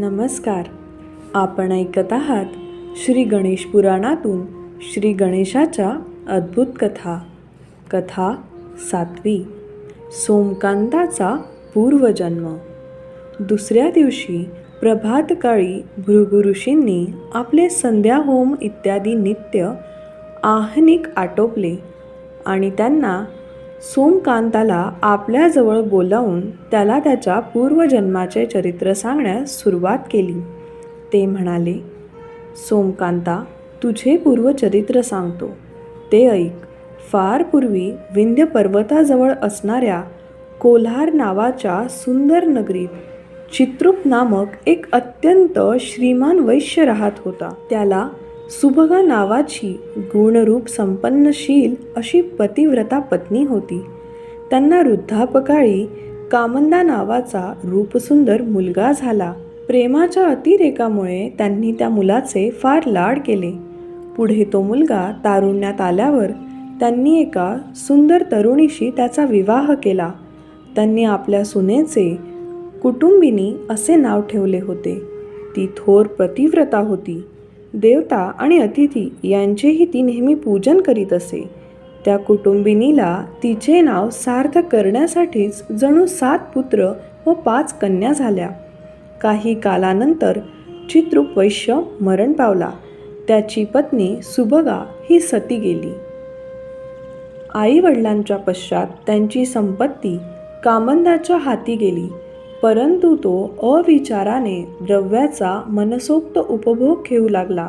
नमस्कार. आपण ऐकत आहात श्री गणेश पुराणातून श्री गणेशाच्या अद्भुत कथा. कथा सातवी. सोमकांताचा पूर्वजन्म. दुसऱ्या दिवशी प्रभातकाळी भृगु ऋषींनी आपले संध्याहोम इत्यादी नित्य आहनिक आटोपले आणि त्यांना सोमकांताला आपल्याजवळ बोलावून त्याला त्याच्या पूर्वजन्माचे चरित्र सांगण्यास सुरुवात केली. ते म्हणाले सोमकांता तुझे पूर्वचरित्र सांगतो. ते ऐक. फार पूर्वी विंध्य पर्वताजवळ असणाऱ्या कोल्हार नावाच्या सुंदर नगरीत चित्रूप नामक एक अत्यंत श्रीमान वैश्य राहत होता. त्याला सुभगा नावाची गुणरूप संपन्नशील अशी पतिव्रता पत्नी होती. त्यांना वृद्धापकाळी कामंदा नावाचा रूपसुंदर मुलगा झाला. प्रेमाच्या अतिरेकामुळे त्यांनी त्या मुलाचे फार लाड केले. पुढे तो मुलगा तारुण्यात आल्यावर त्यांनी एका सुंदर तरुणीशी त्याचा विवाह केला. त्यांनी आपल्या सुनेचे कुटुंबिनी असे नाव ठेवले होते. ती थोर प्रतिव्रता होती. देवता आणि अतिथी यांचेही ती नेहमी पूजन करीत असे. त्या कुटुंबिनीला तिचे नाव सार्थ करण्यासाठीच जणू सात पुत्र व पाच कन्या झाल्या. काही कालानंतर चित्रूप वैश्य मरण पावला. त्याची पत्नी सुभगा ही सती गेली. आईवडिलांच्या पश्चात त्यांची संपत्ती कामंदाच्या हाती गेली. परंतु तो अविचाराने द्रव्याचा मनसोक्त उपभोग घेऊ लागला.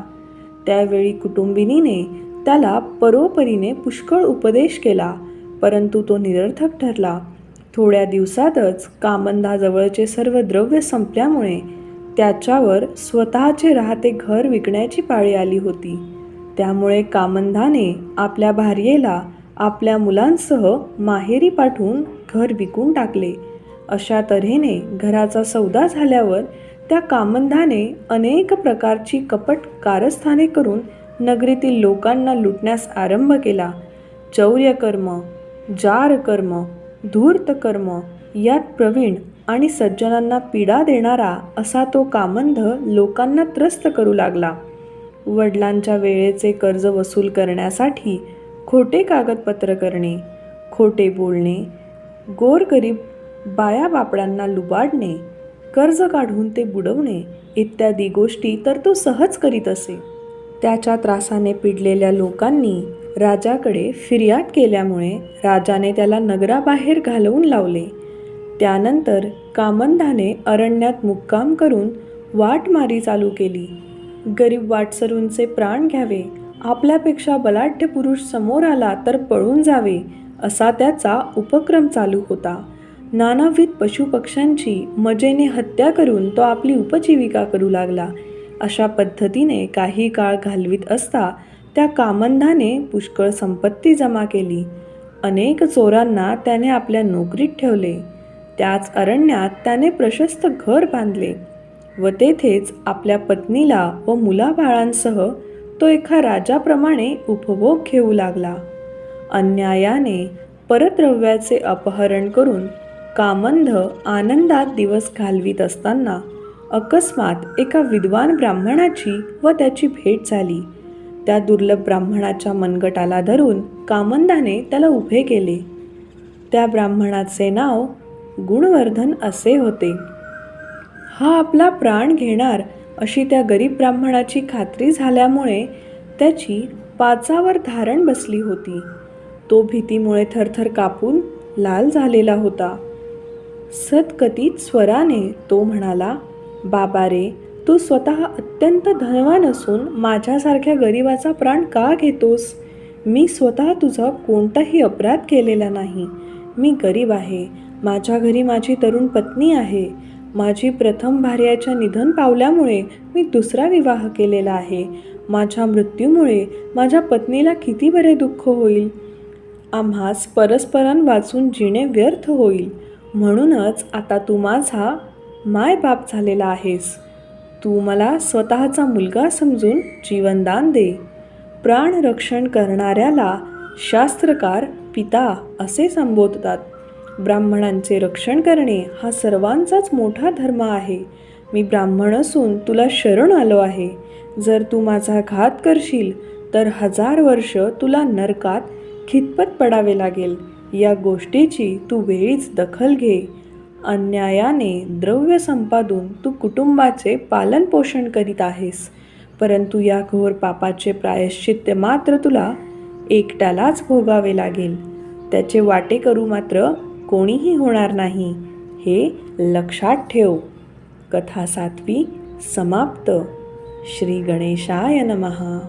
त्यावेळी कुटुंबिनीने त्याला परोपरीने पुष्कळ उपदेश केला परंतु तो निरर्थक ठरला. थोड्या दिवसातच कामंदाजवळचे सर्व द्रव्य संपल्यामुळे त्याच्यावर स्वतःचे राहते घर विकण्याची पाळी आली होती. त्यामुळे कामंधाने आपल्या भार्येला आपल्या मुलांसह माहेरी पाठवून घर विकून टाकले. अशा तऱ्हेने घराचा सौदा झाल्यावर त्या कामंधाने अनेक प्रकारची कपट कारस्थाने करून नगरीतील लोकांना लुटण्यास आरंभ केला. चौर्यकर्म जारकर्म धूर्तकर्म यात प्रवीण आणि सज्जनांना पीडा देणारा असा तो कामंध लोकांना त्रस्त करू लागला. वडिलांच्या वेळेचे कर्ज वसूल करण्यासाठी खोटे कागदपत्र करणे खोटे बोलणे गोरगरीब बाया बापड्यांना लुबाडणे कर्ज काढून ते बुडवणे इत्यादी गोष्टी तर तो सहज करीत असे. त्याच्या त्रासाने पिडलेल्या लोकांनी राजाकडे फिर्याद केल्यामुळे राजाने त्याला नगराबाहेर घालवून लावले. त्यानंतर कामंधाने अरण्यात मुक्काम करून वाटमारी चालू केली. गरीब वाटसरूंचे प्राण घ्यावे आपल्यापेक्षा बलाढ्य पुरुष समोर आला तर पळून जावे असा त्याचा उपक्रम चालू होता. नानाविध पशुपक्ष्यांची मजेने हत्या करून तो आपली उपजीविका करू लागला. अशा पद्धतीने काही काळ घालवीत असता त्या कामंधाने पुष्कळ संपत्ती जमा केली. अनेक चोरांना त्याने आपल्या नोकरीत ठेवले. त्याच अरण्यात त्याने प्रशस्त घर बांधले व तेथेच आपल्या पत्नीला व मुलाबाळांसह तो एका राजाप्रमाणे उपभोग घेऊ लागला. अन्यायाने परद्रव्याचे अपहरण करून कामंध आनंदात दिवस घालवीत असताना अकस्मात एका विद्वान ब्राह्मणाची व त्याची भेट झाली. त्या दुर्लभ ब्राह्मणाच्या मनगटाला धरून कामंदाने त्याला उभे केले. त्या ब्राह्मणाचे नाव गुणवर्धन असे होते. हा आपला प्राण घेणार अशी त्या गरीब ब्राह्मणाची खात्री झाल्यामुळे त्याची पाचावर धारण बसली होती. तो भीतीमुळे थरथर कापून लाल झालेला होता. सतकथित स्वराने तो म्हणाला बाबा रे तू स्वतः अत्यंत धनवान असून माझ्यासारख्या गरिबाचा प्राण का घेतोस? मी स्वतः तुझा कोणताही अपराध केलेला नाही. मी गरीब आहे. माझ्या घरी माझी तरुण पत्नी आहे. माझी प्रथम भार्याच्या निधन पावल्यामुळे मी दुसरा विवाह केलेला आहे. माझ्या मृत्यूमुळे माझ्या पत्नीला किती बरे दुःख होईल? आम्हास परस्परां वाचून जिणे व्यर्थ होईल. म्हणूनच आता तू माझा मायबाप झालेला आहेस. तू मला स्वतःचा मुलगा समजून जीवनदान दे. प्राणरक्षण करणाऱ्याला शास्त्रकार पिता असे संबोधतात. ब्राह्मणांचे रक्षण करणे हा सर्वांचाच मोठा धर्म आहे. मी ब्राह्मण असून तुला शरण आलो आहे. जर तू माझा घात करशील तर हजार वर्ष तुला नरकात खितपत पडावे लागेल. या गोष्टीची तू वेळीच दखल घे. अन्यायाने द्रव्य संपादून तू कुटुंबाचे पालनपोषण करीत आहेस. परंतु या घोर पापाचे प्रायश्चित्य मात्र तुला एकट्यालाच भोगावे लागेल. त्याचे वाटे करू मात्र कोणीही होणार नाही. हे लक्षात ठेव. कथा सातवी समाप्त. श्री गणेशाय नमः.